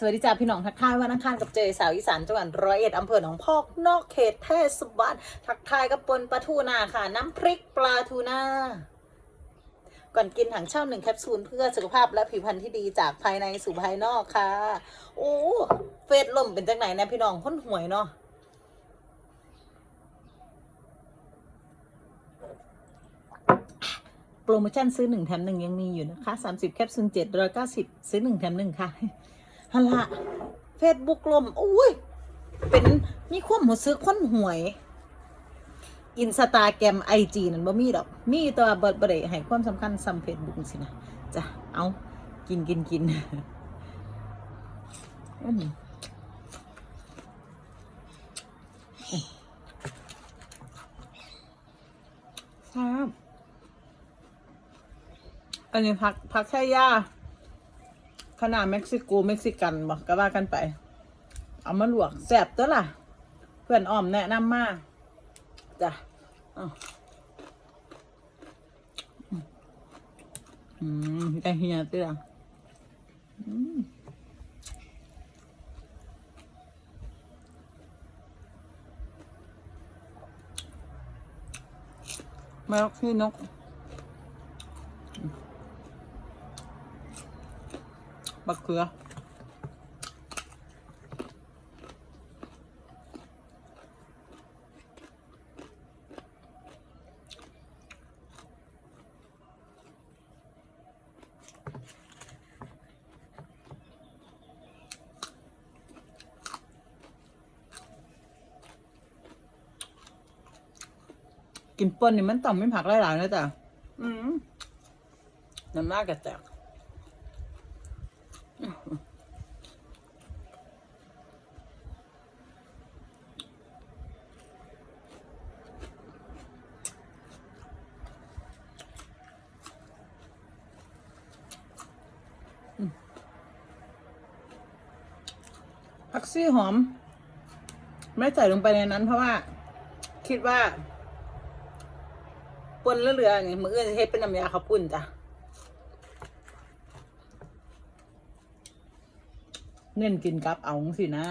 สวัสดีจ้าพี่น้องทักทายวันอังคารกับเจยสาวอีสานจังหวัดร้อยเอ็ดอำเภอหนองพอกนอกเขตเทศบาลทักทายกับปนปลาทูนาค่ะ น้ำพริกปลาทูน่าก่อนกินถังเช่าหนึ่งแคปซูลเพื่อสุขภาพและผิวพรรณที่ดีจากภายในสู่ภายนอกค่ะ โอ้เฟซล่มเป็นจังไหนนะพี่น้องค้นหวยเนาะโปรโมชั่นซื้อหนึ่งแถมหนึ่งยังมีอยู่นะคะสามสิบแคปซูลเจ็ดร้อยเก้าสิบซื้อหนึ่งแถมหนึ่งค่ะ ฮัลละเฟซบุ๊กลมอุ้ย เป็นมีความหัวซื้อค้นหวย อินสตาแกรมไอจีนั่นบ่มีดอก มีตัวาบ่บ่ได้ให้ความสำคัญซ้ำเฟซบุ๊กสินะจ้ะเอากินกินกินอืมครับอันนี้พักพักแค่ย่า ขนาดเม็กซิโกเม็กซิกันบอกก็ว่ากันไป เอามาลวกแซ่บตัวล่ะ เพื่อนอ้อมแนะนำมาจ้ะอืมได้เฮียเตื้ออืมแมวขี้นก บักเขือกินป่นนี่มันต้องไม่ผักหลายๆนะจ๊ะอืมน้ำหน้ากระแตก ซี่หอม ไม่ใส่ลงไปในนั้น เพราะว่า คิดว่าปนเรือๆไงมืออื่นจะเฮ็ดเป็นน้ำยาข้าวปุ้นจ้ะเน้นกินกับเอาสินะ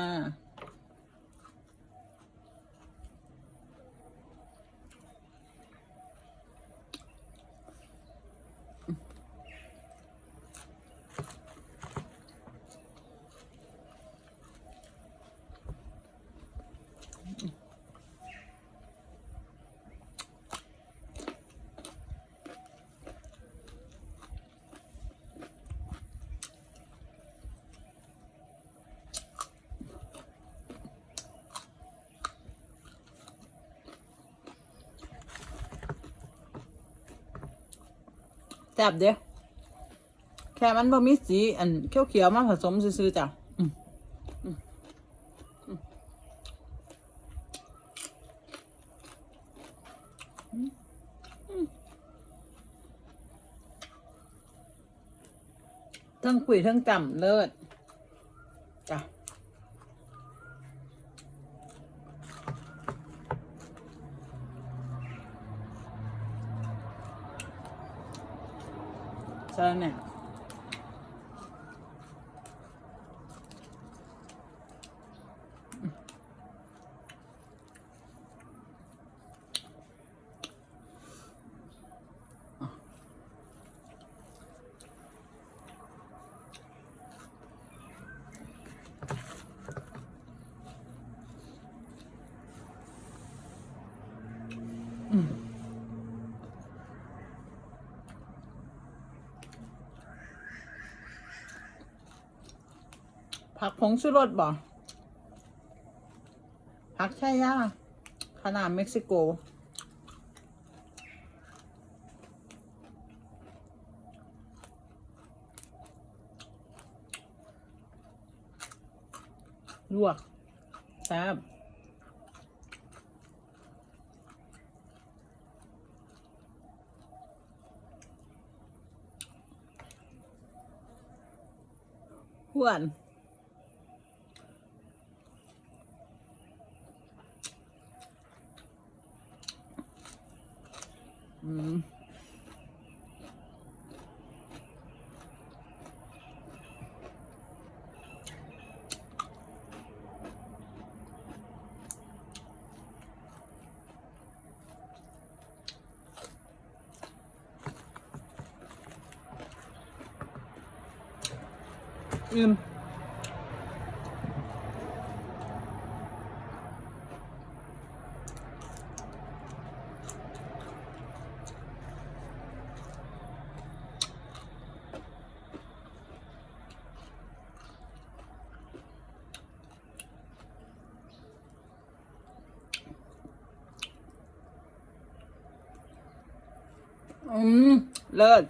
แซ่บเด้อแค่มันบ่มีสีอันเขียวๆมาผสมซื่อๆจ้ะอืมอืมอืมอืมทั้งคุยทั้งจำเลิศจ้ะ ใผักผงชูรสบ่ผักแช่ย่าขนาดเม็กซิโก ลวกแซ่บหวาน 嗯。嗯 อืม เลิศ